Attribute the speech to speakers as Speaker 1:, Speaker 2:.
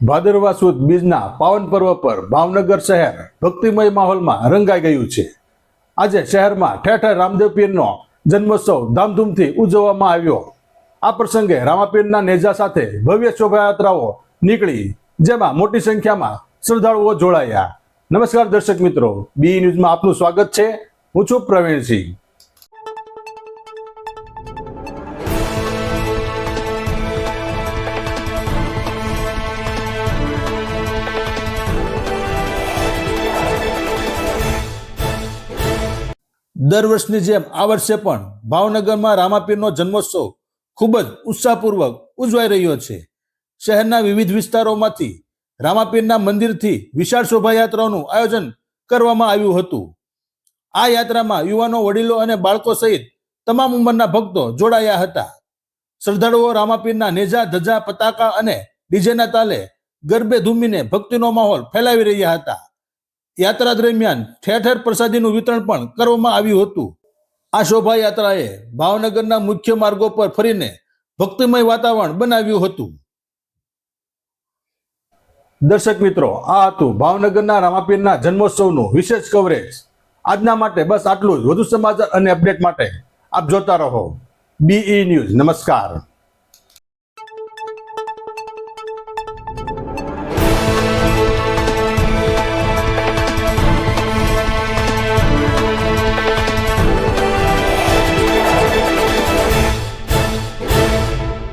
Speaker 1: ભાદરવા સુદ બીજના પાવન પર્વ પર ભાવનગર શહેર ભક્તિમય માહોલમાં રંગાઈ ગયું છે. આજે શહેરમાં ઠેર ઠેર રામદેવ પીરનો જન્મોત્સવ ધામધૂમથી ઉજવવામાં આવ્યો. આ પ્રસંગે રામાપીરના નેજા સાથે ભવ્ય શોભાયાત્રાઓ નીકળી, જેમાં મોટી સંખ્યામાં શ્રદ્ધાળુઓ જોડાયા. નમસ્કાર દર્શક મિત્રો, બી ન્યૂઝમાં આપનું સ્વાગત છે. હું છું પ્રવીણસિંહ. દર વર્ષની જેમ આ વર્ષે પણ ભાવનગરમાં રામાપીરનો જન્મોત્સવ ખૂબ જ ઉત્સાહપૂર્વક ઉજવાઈ રહ્યો છે. શહેરના વિવિધ વિસ્તારોમાંથી રામાપીરના મંદિરથી વિશાળ શોભાયાત્રાનું આયોજન કરવામાં આવ્યું હતું. આ યાત્રામાં યુવાનો, વડીલો અને બાળકો સહિત તમામ ઉંમરના ભક્તો જોડાયા હતા. શ્રદ્ધાળુઓ રામાપીરના નેજા, ધજા, પતાકા અને ડીજેના તાલે ગરબે ધૂમીને ભક્તિનો માહોલ ફેલાવી રહ્યા હતા. યાત્રા દરમિયાન ઠેર ઠેર પ્રસાદીનું વિતરણ પણ કરવામાં આવ્યું હતું. આ શોભાયાત્રાએ ભાવનગરના મુખ્ય માર્ગો પર ફરીને ભક્તિમય વાતાવરણ બનાવ્યું હતું. દર્શક મિત્રો, આ હતું ભાવનગરના રામાપીરના જન્મોત્સવનું વિશેષ કવરેજ આજના માટે બસ આટલું જ. વધુ સમાચાર અને અપડેટ માટે આપ જોતા રહો. બીઈ ન્યૂઝ નમસ્કાર.